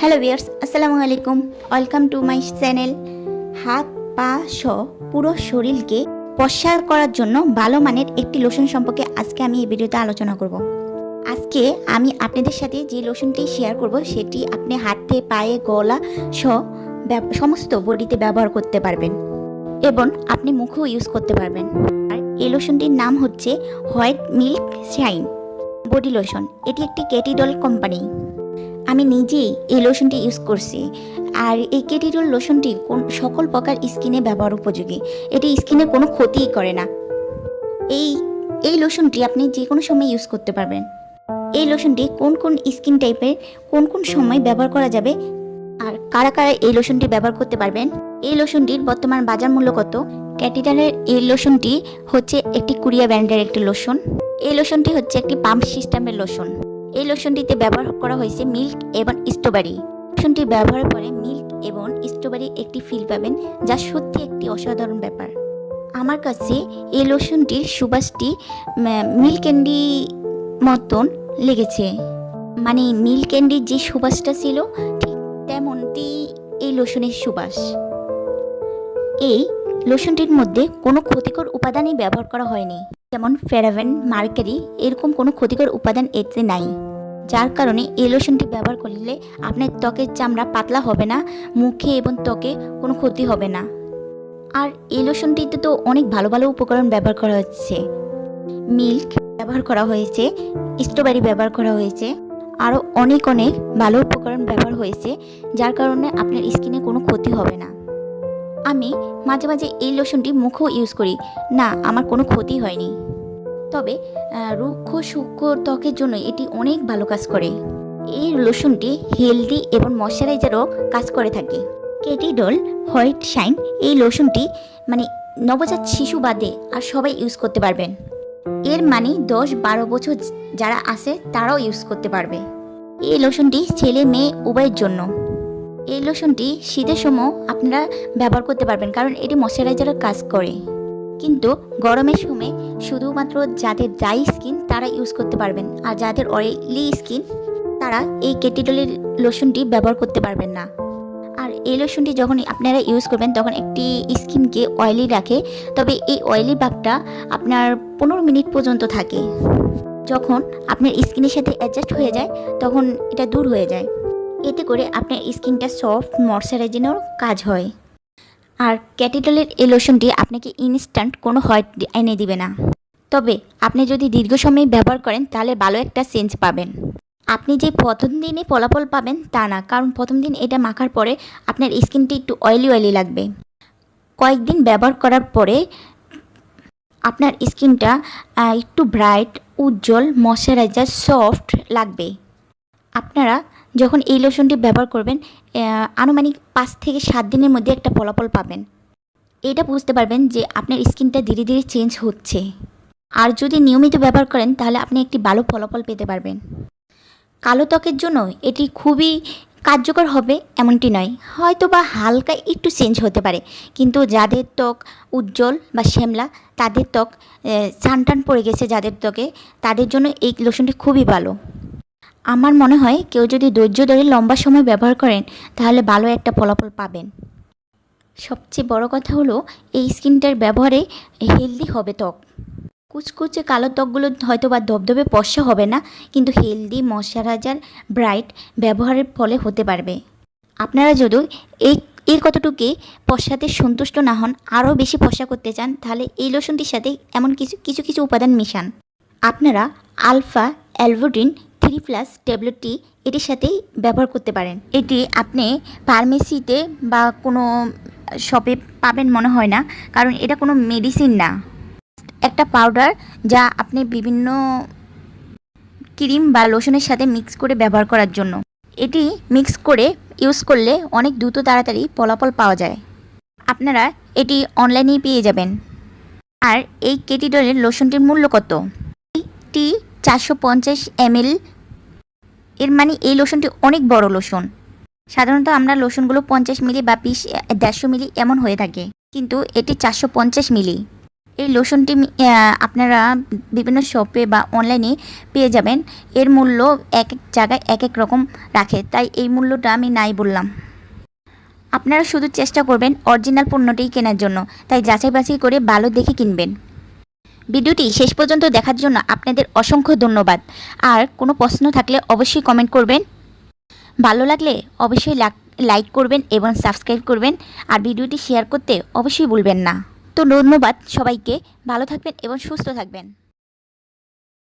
Hello viewers আসসালামু আলাইকুম welcome to my channel হাত, পা সহ পুরো শরীরকে পশ্চার করার জন্য ভালো মানের একটি লোশন সম্পর্কে আজকে আমি এই ভিডিওতে আলোচনা করব। আজকে আমি আপনাদের সাথে যে লোশনটি শেয়ার করব, সেটি আপনি হাতে, পায়ে, গলা সহ সমস্ত বডিতে ব্যবহার করতে পারবেন এবং আপনি মুখেও ইউজ করতে পারবেন। আর এই লোশনটির নাম হচ্ছে white milk shine body lotion এটি একটি কেটিডল কোম্পানি আমি নিজেই এই লোশনটি ইউজ করছি। আর এই কেটিডল লোশনটি কোন সকল প্রকার স্কিনে ব্যবহার উপযোগী। এটি স্কিনে কোনো ক্ষতিই করে না। এই এই লোশনটি আপনি যে কোনো সময় ইউজ করতে পারবেন। এই লোশনটি কোন কোন স্কিন টাইপের কোন কোন সময় ব্যবহার করা যাবে? আর কারা কারা এই লোশনটি ব্যবহার করতে পারবেন? এই লোশনটির বর্তমান বাজার মূল্য কত? ক্যাটিডালের এই লোশনটি হচ্ছে একটি কুরিয়া ব্র্যান্ডের একটি লোশন এই লোশনটি হচ্ছে একটি পাম্প সিস্টেমের লোশন এই লোশনটিতে ব্যবহার করা হয়েছে মিল্ক এবং স্ট্রবেরি। লোশনটি ব্যবহারের পরে মিল্ক এবং স্ট্রবেরি একটি ফিল পাবেন, যা সত্যি একটি অসাধারণ ব্যাপার। আমার কাছে এই লোশনটির সুবাসটি মিল্ক ক্যান্ডি মতন লেগেছে। মানে মিল্ক ক্যান্ডির যে সুবাসটা ছিল, ঠিক তেমনটি এই লোশনের সুবাস। এই লোশনটির মধ্যে কোনো ক্ষতিকর উপাদানই ব্যবহার করা হয়নি। যেমন ফেরাভেন, মার্কারি, এরকম কোনো ক্ষতিকর উপাদান এতে নাই। যার কারণে এই লোশনটি ব্যবহার করলে আপনার ত্বকের চামড়া পাতলা হবে না, মুখে এবং ত্বকে কোনো ক্ষতি হবে না। আর এই লোশনটিতে তো অনেক ভালো ভালো উপকরণ ব্যবহার করা হচ্ছে। মিল্ক ব্যবহার করা হয়েছে, স্ট্রবেরি ব্যবহার করা হয়েছে, আরও অনেক অনেক ভালো উপকরণ ব্যবহার হয়েছে, যার কারণে আপনার স্কিনে কোনো ক্ষতি হবে না। আমি মাঝে মাঝে এই লোশনটি মুখেও ইউজ করি। না, আমার কোনো ক্ষতি হয়নি। তবে রুক্ষ সূক্ষ্ম ত্বকের জন্য এটি অনেক ভালো কাজ করে। এই লোশনটি হেলদি এবং ময়শ্চারাইজারও কাজ করে থাকে। কেটিডল হোয়াইট শাইন এই লোশনটি মানে নবজাত শিশু বাদে আর সবাই ইউজ করতে পারবেন। এর মানে দশ বারো বছর যারা আছে তারাও ইউজ করতে পারবে। এই লোশনটি ছেলে মেয়ে উভয়ের জন্য। এই লোশনটি শীতের সময় আপনারা ব্যবহার করতে পারবেন, কারণ এটি ময়শ্চারাইজারের কাজ করে। কিন্তু গরমের সময় শুধুমাত্র যাদের ড্রাই স্কিন তারা ইউজ করতে পারবেন, আর যাদের অয়েলি স্কিন তারা এই কেটিডলের লোশনটি ব্যবহার করতে পারবেন না। আর এই লোশনটি যখন আপনারা ইউজ করবেন, তখন একটি স্কিনকে অয়েলি রাখে, তবে এই অয়েলি ভাবটা আপনার পনেরো মিনিট পর্যন্ত থাকে। যখন আপনার স্কিনের সাথে অ্যাডজাস্ট হয়ে যায়, তখন এটা দূর হয়ে যায়। এতে করে আপনার স্কিনটা সফট ময়শ্চারাইজিংয়ের কাজ হয়। আর ক্যাটিডলের এই লোশনটি আপনাকে ইনস্ট্যান্ট কোনো হোয়াইট এনে দিবে না। তবে আপনি যদি দীর্ঘ সময় ব্যবহার করেন, তাহলে ভালো একটা চেঞ্জ পাবেন। আপনি যে প্রথম দিনে ফলাফল পাবেন, তা না। কারণ প্রথম দিন এটা মাখার পরে আপনার স্কিনটি একটু অয়েলি অয়েলি লাগবে। কয়েকদিন ব্যবহার করার পরে আপনার স্কিনটা একটু ব্রাইট উজ্জ্বল ময়শ্চারাইজার সফট লাগবে। আপনারা যখন এই লোশনটি ব্যবহার করবেন আনুমানিক পাঁচ থেকে সাত দিনের মধ্যে একটা ফলাফল পাবেন। এটা বুঝতে পারবেন যে আপনার স্কিনটা ধীরে ধীরে চেঞ্জ হচ্ছে। আর যদি নিয়মিত ব্যবহার করেন, তাহলে আপনি একটি ভালো ফলাফল পেতে পারবেন। কালো ত্বকের জন্য এটি খুবই কার্যকর হবে এমনটি নয়। হয়তো বা হালকা একটু চেঞ্জ হতে পারে, কিন্তু যাদের ত্বক উজ্জ্বল বা শ্যামলা, তাদের ত্বক সানটান পড়ে গেছে যাদের ত্বকে, তাদের জন্য এই লোশনটি খুবই ভালো। আমার মনে হয় কেউ যদি ধৈর্য ধরে লম্বা সময় ব্যবহার করেন, তাহলে ভালো একটা ফলাফল পাবেন। সবচেয়ে বড় কথা হলো, এই স্কিনটার ব্যবহারে হেলদি হবে ত্বক। কুচকুচে কালো ত্বকগুলো হয়তো বা ধবধবে পশা হবে না, কিন্তু হেলদি ময়শ্চারাইজার ব্রাইট ব্যবহারের ফলে হতে পারবে। আপনারা যদি এই এর কতটুকু পশ্চাতে সন্তুষ্ট না হন, আরও বেশি পশা করতে চান, তাহলে এই লোশনটির সাথে এমন কিছু কিছু কিছু উপাদান মিশান। আপনারা আলফা, অ্যালভোডিন থ্রি প্লাস ট্যাবলেটটি এটির সাথেই ব্যবহার করতে পারেন। এটি আপনি ফার্মেসিতে বা কোনো শপে পাবেন মনে হয় না, কারণ এটা কোনো মেডিসিন না। একটা পাউডার যা আপনি বিভিন্ন ক্রিম বা লোশনের সাথে মিক্স করে ব্যবহার করার জন্য। এটি মিক্স করে ইউজ করলে অনেক দ্রুত তাড়াতাড়ি ফলাফল পাওয়া যায়। আপনারা এটি অনলাইনেই পেয়ে যাবেন। আর এই কেটিডলের লোশনটির মূল্য কত? এটি চারশো পঞ্চাশ এমএল এর মানে এই লোশনটি অনেক বড় লোশন সাধারণত আমরা লোশনগুলো পঞ্চাশ মিলি বা বিশ দেড়শো মিলি এমন হয়ে থাকে। কিন্তু এটি চারশো পঞ্চাশ মিলি। এই লোশনটি আপনারা বিভিন্ন শপে বা অনলাইনে পেয়ে যাবেন। এর মূল্য এক এক জায়গায় এক এক রকম রাখে। তাই এই মূল্যটা আমি নাই বললাম। আপনারা শুধু চেষ্টা করবেন অরিজিনাল পণ্যটিই কেনার জন্য। তাই যাচাই বাছাই করে ভালো দেখে কিনবেন। ভিডিওটি শেষ পর্যন্ত দেখার জন্য আপনাদের অসংখ্য ধন্যবাদ। আর কোনো প্রশ্ন থাকলে অবশ্যই কমেন্ট করবেন। ভালো লাগলে অবশ্যই লাইক করবেন এবং সাবস্ক্রাইব করবেন। আর ভিডিওটি শেয়ার করতে অবশ্যই ভুলবেন না। তো ধন্যবাদ সবাইকে। ভালো থাকবেন এবং সুস্থ থাকবেন।